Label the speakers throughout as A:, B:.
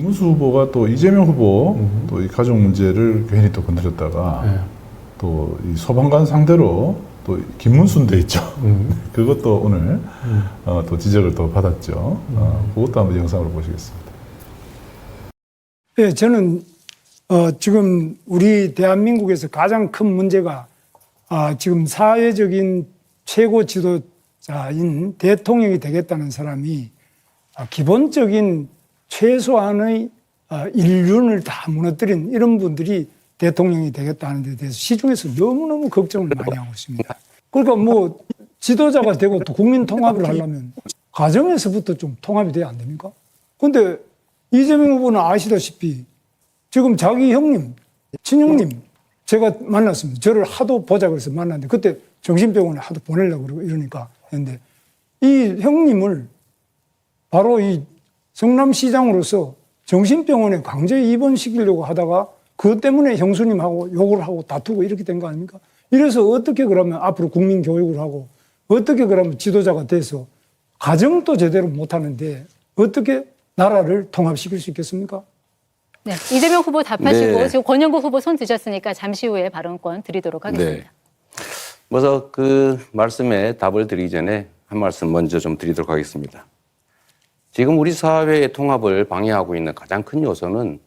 A: 김문수 후보가 또 이재명 후보 또이 가족 문제를 괜히 또 건드렸다가
B: 네.
A: 또이 소방관 상대로 또 김문수인데 있죠.
B: 음.
A: 그것도 오늘 어, 또 지적을 또 받았죠. 어, 그것도 한번 영상으로 보시겠습니다.
C: 예, 저는 어, 지금 우리 대한민국에서 가장 큰 문제가 아, 지금 사회적인 최고 지도자인 대통령이 되겠다는 사람이 아, 기본적인 최소한의 아, 인륜을 다 무너뜨린 이런 분들이 대통령이 되겠다는 데 대해서 시중에서 너무너무 걱정을 많이 하고 있습니다. 그러니까 뭐 지도자가 되고 또 국민 통합을 하려면 가정에서부터 좀 통합이 돼야 안 됩니까? 근데 이재명 후보는 아시다시피 지금 자기 형님, 친형님 제가 만났습니다. 저를 하도 보자 그래서 만났는데 그때 정신병원에 하도 보내려고 그러고 이러니까 했는데 이 형님을 바로 이 성남시장으로서 정신병원에 강제 입원시키려고 하다가 그것 때문에 형수님하고 욕을 하고 다투고 이렇게 된 거 아닙니까? 이래서 어떻게 그러면 앞으로 국민 교육을 하고 어떻게 그러면 지도자가 돼서 가정도 제대로 못하는데 어떻게 나라를 통합시킬 수 있겠습니까?
D: 네, 이재명 후보 답하시고
E: 네.
D: 지금 권영구 후보 손 드셨으니까 잠시 후에 발언권 드리도록 하겠습니다.
E: 네. 먼저 그 말씀에 답을 드리기 전에 한 말씀 먼저 좀 드리도록 하겠습니다. 지금 우리 사회의 통합을 방해하고 있는 가장 큰 요소는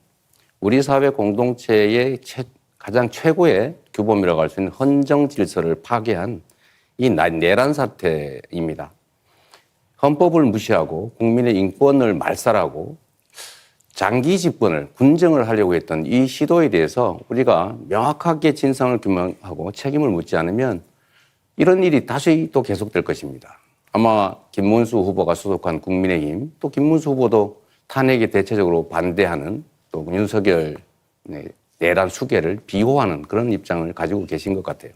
E: 우리 사회 공동체의 최- 가장 최고의 규범이라고 할 수 있는 헌정 질서를 파괴한 이 나- 내란 사태입니다. 헌법을 무시하고 국민의 인권을 말살하고 장기 집권을 군정을 하려고 했던 이 시도에 대해서 우리가 명확하게 진상을 규명하고 책임을 묻지 않으면 이런 일이 다시 또 계속될 것입니다. 아마 김문수 후보가 소속한 국민의힘 또 김문수 후보도 탄핵에 대체적으로 반대하는 또 윤석열 네, 내란 수계를 비호하는 그런 입장을 가지고 계신 것 같아요.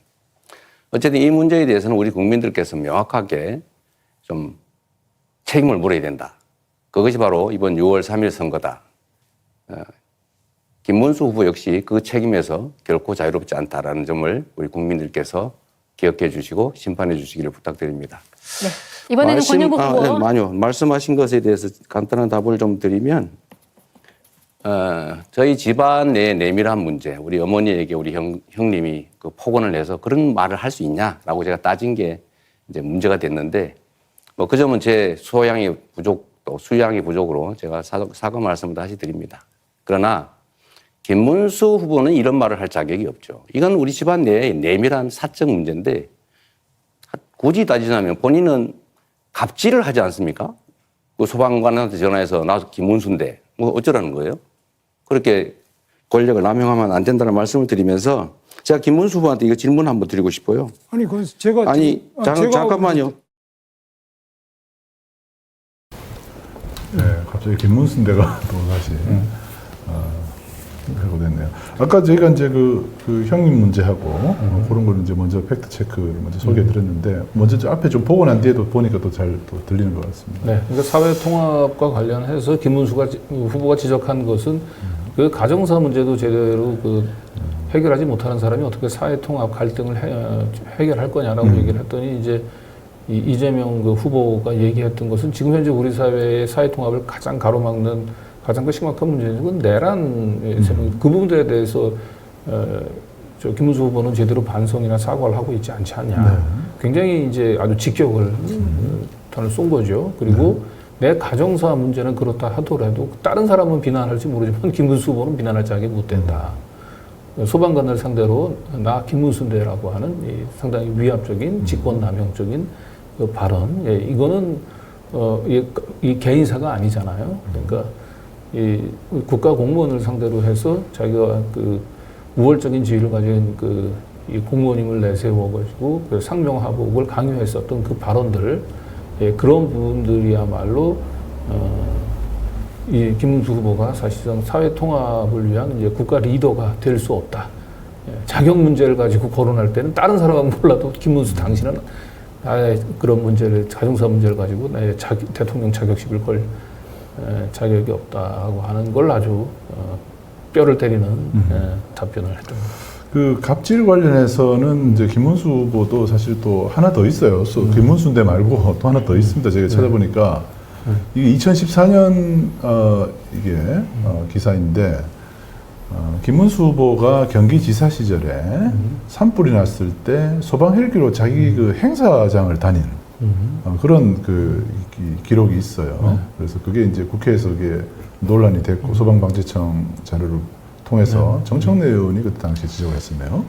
E: 어쨌든 이 문제에 대해서는 우리 국민들께서 명확하게 좀 책임을 물어야 된다. 그것이 바로 이번 6월 3일 선거다. 어, 김문수 후보 역시 그 책임에서 결코 자유롭지 않다라는 점을 우리 국민들께서 기억해 주시고 심판해 주시기를 부탁드립니다.
D: 네. 이번에는
E: 말씀-
D: 권영구
E: 아,
D: 후보
E: 네, 많이요. 말씀하신 것에 대해서 간단한 답을 좀 드리면, 어, 저희 집안 내 내밀한 문제, 우리 어머니에게 우리 형, 형님이 그 폭언을 해서 그런 말을 할 수 있냐라고 제가 따진 게 이제 문제가 됐는데, 뭐 그 점은 제 소양이 부족, 또 수양이 부족으로 제가 사, 사과 말씀을 다시 드립니다. 그러나 김문수 후보는 이런 말을 할 자격이 없죠. 이건 우리 집안 내의 내밀한 사적 문제인데 굳이 따지자면 본인은 갑질을 하지 않습니까? 그 소방관한테 전화해서 나 김문수인데 뭐 어쩌라는 거예요? 그렇게 권력을 남용하면 안 된다는 말씀을 드리면서 제가 김문수 후보한테 이거 질문 한번 드리고 싶어요.
C: 아니 그 제가
E: 아니
C: 아,
E: 잠,
C: 제가
E: 잠깐만요.
A: 네, 갑자기 김문수인데가 또 다시 어, 해고됐네요. 아까 저희가 이제 그, 그 형님 문제하고 어, 그런 거를 이제 먼저 팩트 체크를 먼저 소개해 드렸는데 먼저 저 앞에 좀 보고 난 뒤에도 보니까 또 잘 또 들리는 것 같습니다.
B: 네, 그러니까 사회 통합과 관련해서 김문수가 지- 후보가 지적한 것은 그 가정사 문제도 제대로 그 해결하지 못하는 사람이 어떻게 사회 통합 갈등을 해, 해결할 거냐라고 얘기를 했더니 이제 이 이재명 그 후보가 얘기했던 것은 지금 현재 우리 사회의 사회 통합을 가장 가로막는 가장 그 심각한 문제는 그건 내란의 세명 그 부분들에 대해서 어, 저 김문수 후보는 제대로 반성이나 사과를 하고 있지 않지 않냐. 굉장히 이제 아주 직격을 어, 단을 쏜 거죠. 그리고 내 가정사 문제는 그렇다 하더라도 다른 사람은 비난할지 모르지만 김문수 후보는 비난할 자격이 못 된다. 소방관을 상대로 나 김문수인데라고 하는 이 상당히 위압적인 직권남용적인 그 발언, 예, 이거는 어, 이, 이 개인사가 아니잖아요. 그러니까 이 국가 공무원을 상대로 해서 자기가 그 우월적인 지위를 가진 그 이 공무원임을 내세워가지고 그 상명하복을 강요했었던 그 발언들, 예, 그런 부분들이야말로 어, 이 김문수 후보가 사실상 사회 통합을 위한 이제 국가 리더가 될 수 없다. 예, 자격 문제를 가지고 거론할 때는 다른 사람은 몰라도 김문수 당신은 나의 그런 문제를 가정사 문제를 가지고 나의 자, 대통령 자격식을 걸 에, 자격이 없다고 하는 걸 아주 어, 뼈를 때리는 에, 답변을 했던 겁니다.
A: 그 갑질 관련해서는 이제 김문수 후보도 사실 또 하나 더 있어요. 소- 김문수인데 말고 또 하나 더 있습니다. 제가 찾아보니까. 이게 2014년 어, 이게 어, 기사인데 어, 김문수 후보가 경기지사 시절에 산불이 났을 때 소방 헬기로 자기 그 행사장을 다닌 어, 그런 그 기- 기록이 있어요. 그래서 그게 이제 국회에서 그게 논란이 됐고 소방방재청 자료를 통해서 정청래 의원이 그때 당시 지적을 했었네요.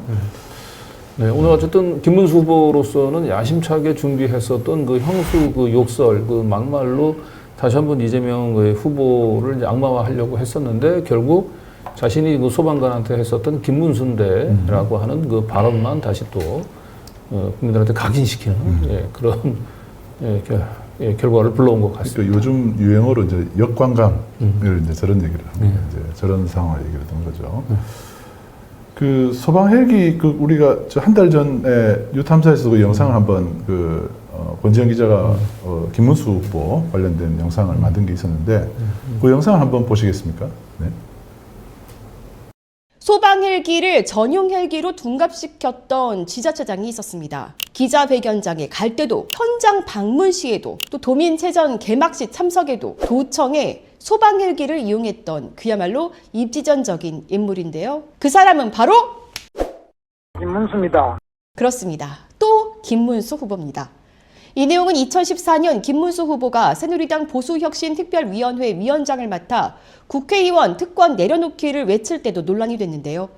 B: 네, 오늘 어쨌든 김문수 후보로서는 야심차게 준비했었던 그 형수 그 욕설, 그 막말로 다시 한번 이재명 그 후보를 악마화하려고 했었는데 결국 자신이 그 소방관한테 했었던 김문수인데라고 하는 그 발언만 다시 또 어, 국민들한테 각인시키는 예, 그런 예, 결, 예, 결과를 불러온 것 같습니다.
A: 그러니까 요즘 유행어로 이제 역관광을 이제 저런 얘기를 하는 거예요. 이제 저런 상황을 얘기를 하는 거죠. 그 소방 헬기 그 우리가 한 달 전에 유탐사에서 그 영상을 한번 그 어, 권지현 기자가 어, 김문수 후보 관련된 영상을 만든 게 있었는데 그 영상을 한번 보시겠습니까? 네.
F: 소방 헬기를 전용 헬기로 둔갑시켰던 지자체장이 있었습니다. 기자회견장에 갈 때도 현장 방문 시에도 또 도민체전 개막식 참석에도 도청에 소방 헬기를 이용했던 그야말로 입지전적인 인물인데요. 그 사람은 바로
C: 김문수입니다.
F: 그렇습니다. 또 김문수 후보입니다. 이 내용은 2014년 김문수 후보가 새누리당 보수혁신특별위원회 위원장을 맡아 국회의원 특권 내려놓기를 외칠 때도 논란이 됐는데요.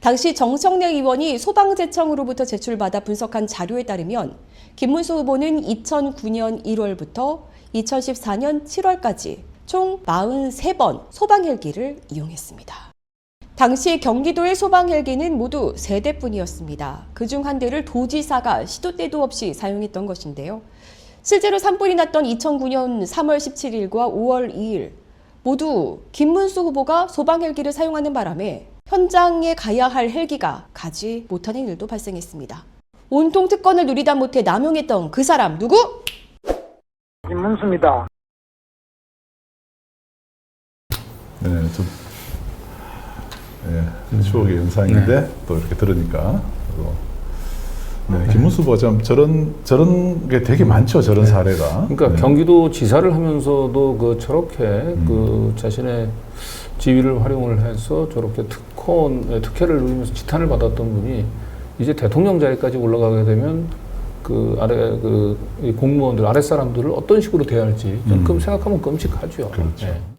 F: 당시 정청래 의원이 소방재청으로부터 제출받아 분석한 자료에 따르면 김문수 후보는 2009년 1월부터 2014년 7월까지 총 43번 소방헬기를 이용했습니다. 당시 경기도의 소방 헬기는 모두 세 대뿐이었습니다. 그중 한 대를 도지사가 시도 때도 없이 사용했던 것인데요. 실제로 산불이 났던 2009년 3월 17일과 5월 2일 모두 김문수 후보가 소방 헬기를 사용하는 바람에 현장에 가야 할 헬기가 가지 못하는 일도 발생했습니다. 온통 특권을 누리다 못해 남용했던 그 사람 누구?
C: 김문수입니다.
A: 네, 좀 예, 추억의 영상인데 또 이렇게 들으니까 또 네, 김문수 후보가 참 저런 저런 게 되게 많죠. 저런 사례가.
B: 그러니까
A: 네.
B: 경기도 지사를 하면서도 그 저렇게 그 자신의 지위를 활용을 해서 저렇게 특권, 예, 특혜를 누리면서 지탄을 받았던 분이 이제 대통령 자리까지 올라가게 되면 그 아래 그이 공무원들 아랫 사람들을 어떤 식으로 대할지 좀
A: 음.
B: 끔 생각하면 끔찍하죠.
A: 그렇죠.
B: 예.